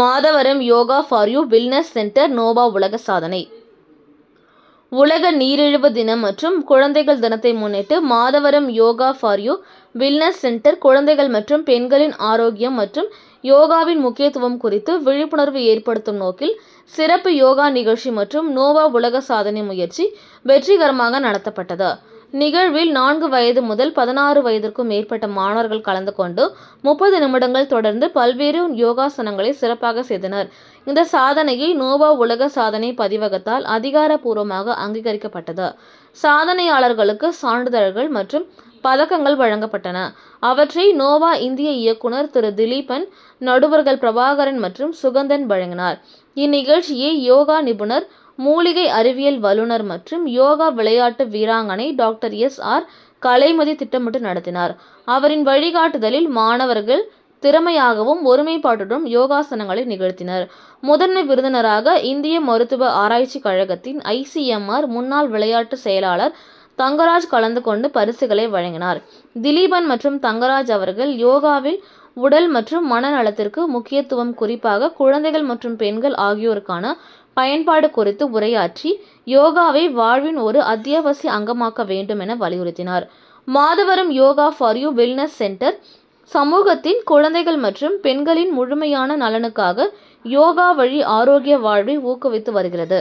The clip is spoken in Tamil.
Madhavaram yoga for you wellness centre நோபா உலக சாதனை. உலக நீரிழிவு தினம் மற்றும் குழந்தைகள் தினத்தை முன்னிட்டு Madhavaram yoga for you wellness centre குழந்தைகள் மற்றும் பெண்களின் ஆரோக்கியம் மற்றும் யோகாவின் முக்கியத்துவம் குறித்து விழிப்புணர்வு ஏற்படுத்தும் நோக்கில் சிறப்பு யோகா நிகழ்ச்சி மற்றும் நோவா உலக சாதனை முயற்சி வெற்றிகரமாக நடத்தப்பட்டது. நிகழ்வில் நான்கு வயது முதல் பதினாறு வயதிற்கும் மேற்பட்ட மாணவர்கள் கலந்து கொண்டு முப்பது நிமிடங்கள் தொடர்ந்து பல்வேறு யோகாசனங்களை சிறப்பாக செய்தனர். இந்த சாதனையை நோவா உலக சாதனை பதிவகத்தால் அதிகாரப்பூர்வமாக அங்கீகரிக்கப்பட்டது. சாதனையாளர்களுக்கு சான்றிதழ்கள் மற்றும் பதக்கங்கள் வழங்கப்பட்டன. அவற்றை நோவா இந்திய இயக்குனர் திரு திலீபன் நடுவர்கள் பிரபாகரன் மற்றும் சுகந்தன் வழங்கினார். இந்நிகழ்ச்சியை யோகா நிபுணர் மூலிகை அறிவியல் வல்லுநர் மற்றும் யோகா விளையாட்டு வீராங்கனை டாக்டர் எஸ் ஆர் கலைமதி திட்டமிட்டு நடத்தினார். அவரின் வழிகாட்டுதலில் மாணவர்கள் திறமையாகவும் ஒருமைப்பாட்டுடன் யோகாசனங்களை நிகழ்த்தினர். முதன்மை விருந்தினராக இந்திய மருத்துவ ஆராய்ச்சி கழகத்தின் ஐசிஎம்ஆர் முன்னாள் விளையாட்டு செயலாளர் தங்கராஜ் கலந்து கொண்டு பரிசுகளை வழங்கினார். திலீபன் மற்றும் தங்கராஜ் அவர்கள் யோகாவில் உடல் மற்றும் மனநலத்திற்கு முக்கியத்துவம் குறிப்பாக குழந்தைகள் மற்றும் பெண்கள் ஆகியோருக்கான பயன்பாடு குறித்து உரையாற்றி யோகாவை வாழ்வின் ஒரு அத்தியாவசிய அங்கமாக்க வேண்டும் என வலியுறுத்தினார். Madhavaram yoga for you wellness centre சமூகத்தின் குழந்தைகள் மற்றும் பெண்களின் முழுமையான நலனுக்காக யோகா வழி ஆரோக்கிய வாழ்வை ஊக்குவித்து வருகிறது.